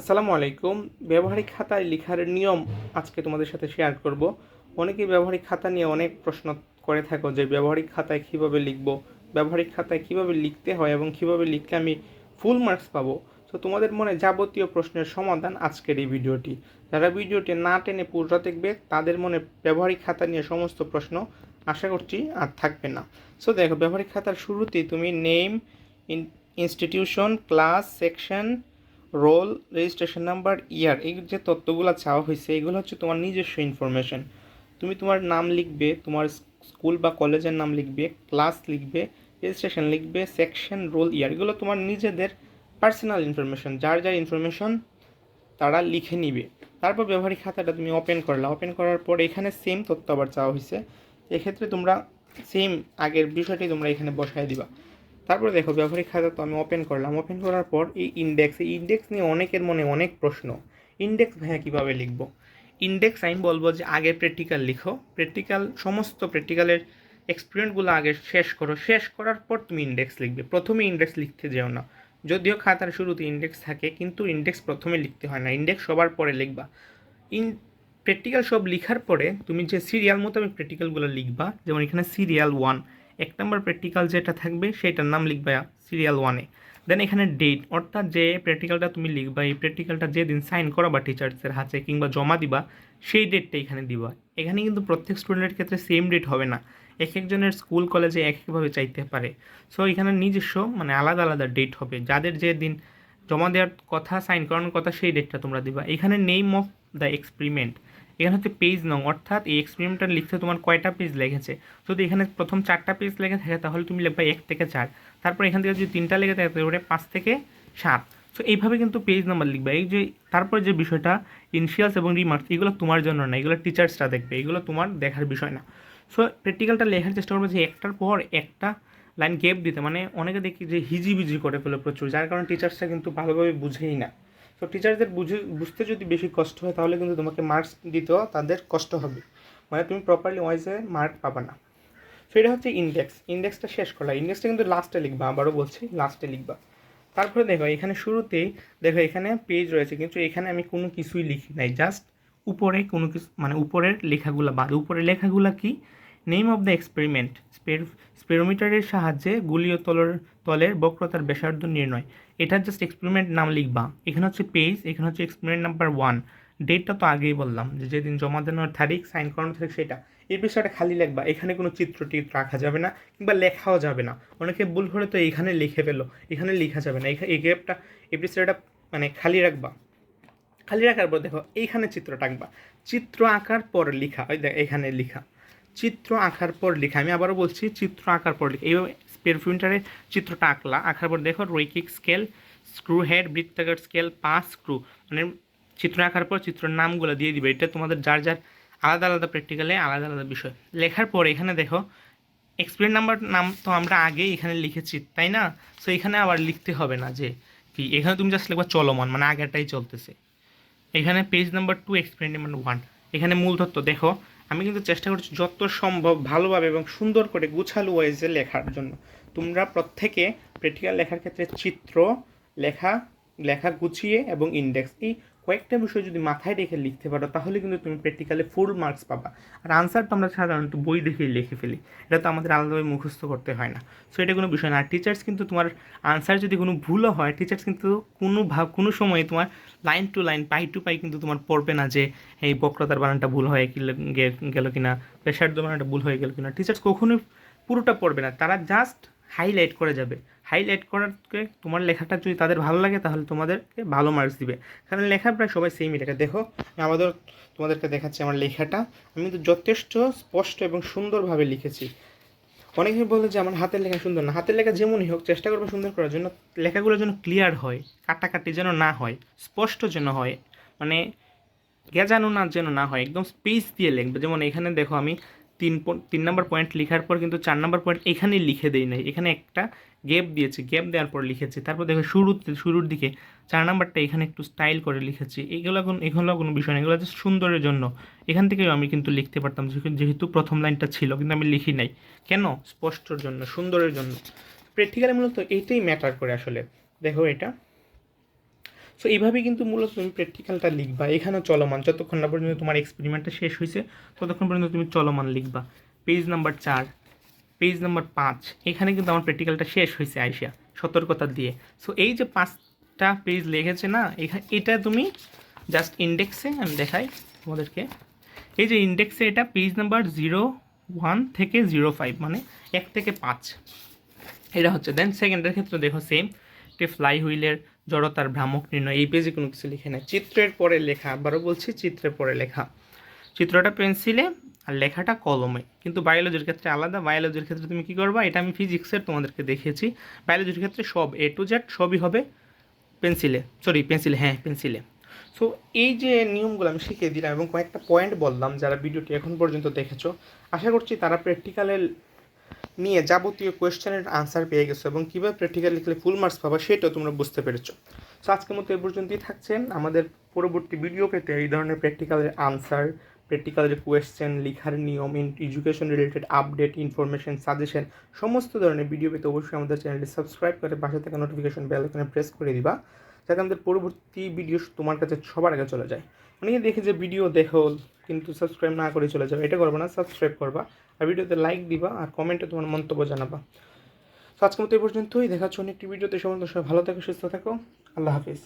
আসসালামু আলাইকুম। ব্যবহারিক খাতায় লেখার নিয়ম আজকে তোমাদের সাথে শেয়ার করব। অনেকেই ব্যবহারিক খাতা নিয়ে অনেক প্রশ্ন করে থাকো যে ব্যবহারিক খাতায় কীভাবে লিখব, ব্যবহারিক খাতায় কীভাবে লিখতে হয় এবং কীভাবে লিখলে আমি ফুল মার্কস পাবো। তো তোমাদের মনে যাবতীয় প্রশ্নের সমাধান আজকের এই ভিডিওটি। যারা ভিডিওটি না টেনে পুরোটা দেখবে, তাদের মনে ব্যবহারিক খাতা নিয়ে সমস্ত প্রশ্ন আশা করছি আর থাকবে না। সো দেখো, ব্যবহারিক খাতার শুরুতেই তুমি name institution class section roll, registration number, year, এই যে তথ্যগুলো চাওয়া হয়েছে, এগুলো হচ্ছে তোমার নিজস্ব ইনফরমেশন তুমি তোমার নাম লিখবে, তোমার স্কুল বা কলেজের নাম লিখবে ক্লাস লিখবে রেজিস্ট্রেশন লিখবে সেকশন রোল ইয়ার এগুলো তোমার নিজেদের পার্সোনাল ইনফরমেশন যার যার ইনফরমেশন তারা লিখে নিবে। তারপর ব্যবহারিক খাতাটা তুমি ওপেন করলা। ওপেন করার পর এখানে সেম তথ্য আবার চাওয়া হয়েছে। এক্ষেত্রে তোমরা সেম আগের বিষয়টি তোমরা এখানে বসায় দিবা। তারপরে দেখো ব্যবহারিক খাতা তো আমি ওপেন করলাম। ওপেন করার পর এই ইন্ডেক্স এই ইন্ডেক্স নিয়ে অনেকের মনে অনেক প্রশ্ন। ইন্ডেক্স ভাইয়া কীভাবে লিখব? ইন্ডেক্স আমি বলব যে আগে প্র্যাকটিক্যাল লিখো। প্র্যাকটিক্যাল সমস্ত প্র্যাকটিক্যালের এক্সপিরিয়েন্সগুলো আগে শেষ করো। শেষ করার পর তুমি ইন্ডেক্স লিখবে। প্রথমে ইন্ডেক্স লিখতে যেও না। যদিও খাতার শুরুতে ইন্ডেক্স থাকে, কিন্তু ইন্ডেক্স প্রথমে লিখতে হয় না। ইন্ডেক্স সবার পরে লিখবা। ইন প্র্যাকটিক্যাল সব লিখার পরে তুমি যে সিরিয়াল মোতাবেক প্র্যাকটিক্যালগুলো লিখবা, যেমন এখানে সিরিয়াল ওয়ান এক নম্বর প্র্যাকটিক্যাল যেটা থাকবে সেটার নাম লিখবা সিরিয়াল ওয়ানে দেন এখানে ডেট অর্থাৎ যে প্র্যাকটিক্যালটা তুমি লিখবা, এই প্র্যাকটিক্যালটা যেদিন সাইন করাবা টিচার্সের হাতে কিংবা জমা দিবা, সেই ডেটটা এখানে দিবা। এখানে কিন্তু প্রত্যেক স্টুডেন্টের ক্ষেত্রে সেম ডেট হবে না। এক একজনের স্কুল কলেজে এক একভাবে চাইতে পারে। সো এখানে নিজস্ব মানে আলাদা আলাদা ডেট হবে। যাদের যে দিন জমা দেওয়ার কথা সাইন করানোর কথা, সেই ডেটটা তোমরা দিবা। এখানে নেম অফ দ্য এক্সপেরিমেন্ট এখানে হচ্ছে পেজ নং, অর্থাৎ এই এক্সপেরিমেন্টটা লিখতে তোমার কয়টা পেজ লেগেছে? যদি এখানে প্রথম চারটা পেজ লেগে থাকে, তাহলে তুমি লিখবা এক থেকে চার। তারপর এখান থেকে যদি তিনটা লেগে থাকে, তাহলে পাঁচ থেকে সাত। সো এইভাবে কিন্তু পেজ নাম্বার লিখবে। এই যে, তারপর যে বিষয়টা ইনিশিয়ালস এবং রিমার্কস এগুলো তোমার জন্য না। এগুলো টিচার্সরা দেখবে। এগুলো তোমার দেখার বিষয় না। সো প্র্যাকটিক্যালটা লেখার চেষ্টা করবে যে একটার পর একটা লাইন গ্যাপ দিতে। মানে অনেকে দেখি যে হিজিবিজি করে ফেলে প্রচুর। যার কারণে টিচার্সরা কিন্তু ভালোভাবে বুঝেই না। তো টিচারদের বুঝে বুঝতে যদি বেশি কষ্ট হয়, তাহলে কিন্তু তোমাকে মার্কস দিতেও তাদের কষ্ট হবে। মানে তুমি প্রপারলি ওয়াইজে মার্ক পাবা না। সো এটা হচ্ছে ইন্ডেক্স ইন্ডেক্সটা শেষ করা ইন্ডেক্সটা কিন্তু লাস্টে লিখবা, আবারও বলছি লাস্টে লিখবা। তারপরে দেখো, এখানে শুরুতেই দেখো, এখানে পেজ রয়েছে, কিন্তু এখানে আমি কোনো কিছুই লিখি নাই। জাস্ট উপরে কোনো কিছু মানে উপরের লেখাগুলো বাদ। উপরের লেখাগুলো কি? নেম অফ দ্য এক্সপেরিমেন্ট স্পেরোমিটারের সাহায্যে গুলীয় তলের তলের বক্রতার ব্যাসার্ধ নির্ণয়। এটার জাস্ট এক্সপেরিমেন্ট নাম লিখবা। এখানে হচ্ছে পেজ এখানে হচ্ছে এক্সপেরিমেন্ট নাম্বার ওয়ান ডেটটা তো আগেই বললাম যে যেদিন জমা দেওয়ার তারিখ সাইন করানোর তারিখ সেটা। এই বিষয়টা খালি লিখবা। এখানে কোনো চিত্র টিত্র রাখা যাবে না কিংবা লেখাও যাবে না। অনেকে ভুল করে তো এখানে লিখে ফেলো। এখানে লেখা যাবে না। এই গ্যাপটা বিষয়টা মানে খালি রাখবা। খালি রাখার পর দেখো, এইখানে চিত্রটা আঁকবা। চিত্র আঁকার পর লেখা। ওই দেখ, এখানে লেখা। চিত্র আঁকার পর লেখা। আমি আবারও বলছি, চিত্র আঁকার পর লেখা। এইভাবে স্পের প্রিন্টারে চিত্রটা আঁকলা। আঁকার পর দেখো রৈকিক স্কেল স্ক্রু হেড বৃত্তাকার স্কেল পাঁচ স্ক্রু মানে চিত্র আঁকার পর চিত্রের নামগুলো দিয়ে দিবে। এটা তোমাদের যার যার আলাদা আলাদা প্র্যাকটিক্যালে আলাদা আলাদা বিষয়। লেখার পর এখানে দেখো এক্সপিরিয়েন্স নাম্বার নাম তো আমরা আগেই এখানে লিখেছি, তাই না? সো এখানে আবার লিখতে হবে না যে কি। এখানে তুমি জাস্ট লিখবা চলমান মানে আগেরটাই চলতেছে। এখানে page number two experience number one এখানে মূল তত্ত্ব দেখো আমি কিন্তু চেষ্টা করছি যত সম্ভব ভালোভাবে এবং সুন্দর করে গুছালো ওয়াইজে লেখার জন্য। তোমরা প্রত্যেকে প্র্যাকটিক্যাল লেখার ক্ষেত্রে চিত্র, লেখা লেখা গুছিয়ে এবং ইন্ডেক্স এই কয়েকটা বিষয় যদি মাথায় রেখে লিখতে পারো, তাহলে কিন্তু তুমি প্র্যাকটিক্যালে ফুল মার্কস পাবা। আর আনসার তো আমরা সাধারণত বই দেখেই লিখে ফেলি। এটা তো আমাদের আলাদাভাবে মুখস্থ করতে হয় না। সো এটা কোনো বিষয় না। আর টিচার্স কিন্তু তোমার আনসার যদি কোনো ভুলও হয় টিচার্স কিন্তু কোনো ভাব, কোনো সময় তোমার line to line pie to pie কিন্তু তোমার পড়বে না যে এই বক্রতার বানানটা ভুল হয়ে গেল কিনা? প্রেশার বানানটা ভুল হয়ে গেল কিনা? টিচার্স কখনোই পুরোটা পড়বে না। তারা জাস্ট হাইলাইট করে যাবে। হাইলাইট করারকে তোমার লেখাটা যদি তাদের ভালো লাগে, তাহলে তোমাদেরকে ভালো মার্কস দিবে। কারণ লেখা প্রায় সবাই সেমই লেখা দেখো। আমি আমাদের, তোমাদেরকে দেখাচ্ছি আমার লেখাটা। আমি কিন্তু যথেষ্ট স্পষ্ট এবং সুন্দরভাবে লিখেছি। অনেকে বলে যে আমার হাতের লেখা সুন্দর না। হাতের লেখা যেমনই হোক, চেষ্টা করব সুন্দর করার জন্য। লেখাগুলো যেন ক্লিয়ার হয়, কাটাকাটি যেন না হয়, স্পষ্ট যেন হয় মানে গেজানো না, যেন না হয়, একদম স্পেস দিয়ে লিখবে। যেমন এখানে দেখো আমি তিন তিন নম্বর পয়েন্ট লেখার পর কিন্তু চার নম্বর পয়েন্ট এখানেই লিখে দেই নাই। এখানে একটা গ্যাপ দিয়েছি গ্যাপ দেওয়ার পর লিখেছি। তারপর দেখো শুরুতে শুরুর দিকে চার নাম্বারটা এখানে একটু স্টাইল করে লিখেছি। এগুলো কোনো এগুলো কোনো বিষয় না, এগুলো জাস্ট সুন্দরের জন্য। এখান থেকেও আমি কিন্তু লিখতে পারতাম, যেহেতু প্রথম লাইনটা ছিল, কিন্তু আমি লিখি নাই। কেন? স্পষ্টর জন্য, সুন্দরের জন্য। প্র্যাকটিক্যালি মূলত এইটাই ম্যাটার করে আসলে। দেখো এটা। সো এইভাবেই কিন্তু মূলত তুমি প্র্যাকটিক্যালটা লিখবা। এখানেও চলমান। যতক্ষণ না পর্যন্ত তোমার এক্সপেরিমেন্টটা শেষ হয়েছে ততক্ষণ পর্যন্ত তুমি চলমান লিখবা। পেজ নাম্বার চার পেজ নাম্বার পাঁচ, এখানে কিন্তু আমার প্র্যাকটিক্যালটা শেষ হয়েছে আইসা, সতর্কতা দিয়ে। সো এই যে পাঁচটা পেজ লেগেছে না এখানে এটা তুমি জাস্ট ইন্ডেক্সে আমি দেখাই তোমাদেরকে। এই যে ইন্ডেক্সে এটা পেজ নাম্বার জিরো ওয়ান থেকে জিরো ফাইভ মানে এক থেকে পাঁচ। এটা হচ্ছে দেন সেকেন্ডের ক্ষেত্রে দেখো সেম একটি ফ্লাই হুইলের জড়তার ভ্রামক নির্ণয়, এই পেজে কোনো কিছু লিখে নেই। চিত্রের পরে লেখা, আবারও বলছি চিত্রের পরে লেখা। চিত্রটা পেন্সিলে আর লেখাটা কলমে। কিন্তু বায়োলজির ক্ষেত্রে আলাদা বায়োলজির ক্ষেত্রে তুমি কী করবা? এটা আমি ফিজিক্সের তোমাদেরকে দেখিয়েছি। বায়োলজির ক্ষেত্রে সব এ টু জেড সবই হবে পেন্সিলে সরি পেন্সিলে হ্যাঁ পেন্সিলে সো এই যে নিয়মগুলো আমি শিখিয়ে দিলাম এবং কয়েকটা পয়েন্ট বললাম যারা ভিডিওটি এখন পর্যন্ত দেখেছ, আশা করছি তারা প্র্যাকটিক্যালের নিয়ে যাবতীয় কোয়েশ্চেনের আনসার পেয়ে গেছো এবং কীভাবে প্র্যাকটিক্যাল লিখলে ফুল মার্কস পাবা সেটাও তোমরা বুঝতে পেরেছ। সো আজকের মতো এ পর্যন্তই থাকছেন। আমাদের পরবর্তী ভিডিও পেতে এই ধরনের প্র্যাকটিক্যালের আনসার প্র্যাকটিক্যালের কোয়েশ্চেন লেখার নিয়ম education related update information suggestion সমস্ত ধরনের ভিডিও পেতে অবশ্যই আমাদের চ্যানেলটি সাবস্ক্রাইব করে পাশে থাকা নোটিফিকেশন বেল এখানে প্রেস করে দিবা, যাতে আমাদের পরবর্তী ভিডিও তোমার কাছে সবার আগে চলে যায়। অনেকে দেখে যে ভিডিও দেখো, কিন্তু সাবস্ক্রাইব না করে চলে যাবে, এটা করবা না সাবস্ক্রাইব করবা। আর ভিডিওতে লাইক দিবা, আর কমেন্টে তোমার মন্তব্য জানাবা। তো আজকের মতো এই পর্যন্তই, দেখা হচ্ছে অন্য একটি ভিডিওতে সমস্ত সবাই ভালো থাকো, সুস্থ থাকো। আল্লাহ হাফিজ।